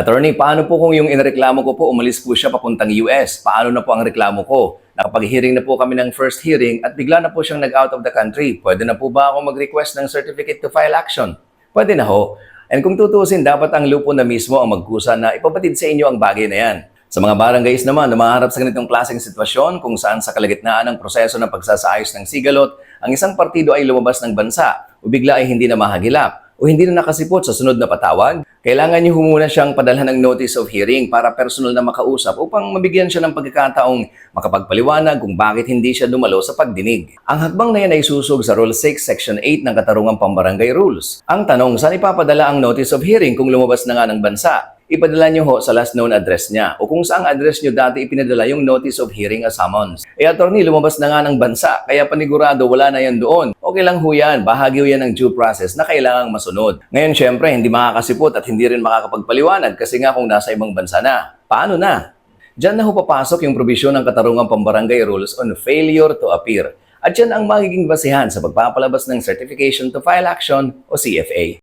Attorney, paano po kung yung inireklamo ko po umalis po siya papuntang US? Paano na po ang reklamo ko? Nakapag-hearing na po kami ng first hearing at bigla na po siyang nag-out of the country. Pwede na po ba ako mag-request ng certificate to file action? Pwede na ho. And kung tutusin, dapat ang lupo na mismo ang magkusa na ipabatid sa inyo ang bagay na yan. Sa mga barangays naman na maharap sa ganitong klaseng sitwasyon kung saan sa kalagitnaan ng proseso ng pagsasaayos ng sigalot, ang isang partido ay lumabas ng bansa o bigla ay hindi na mahagilap o hindi na nakasipot sa sunod na patawag, kailangan niyo humuna siyang padalhan ng notice of hearing para personal na makausap upang mabigyan siya ng pagkakataong makapagpaliwanag kung bakit hindi siya dumalo sa pagdinig. Ang hakbang na yan ay susog sa Rule 6, Section 8 ng Katarungang Pambarangay Rules. Ang tanong, saan ipapadala ang notice of hearing kung lumabas na nga ng bansa? Ipadala nyo ho sa last known address niya o kung saang address nyo dati ipinadala yung notice of hearing as summons. Eh attorney, lumabas na nga ng bansa, kaya panigurado wala na yan doon. Okay lang ho yan, bahagi ho yan ng due process na kailangang masunod. Ngayon syempre, hindi makakasipot at hindi rin makakapagpaliwanag kasi nga kung nasa ibang bansa na. Paano na? Diyan na ho papasok yung probisyon ng Katarungang Pambarangay Rules on Failure to Appear. At yan ang magiging basihan sa pagpapalabas ng Certification to File Action o CFA.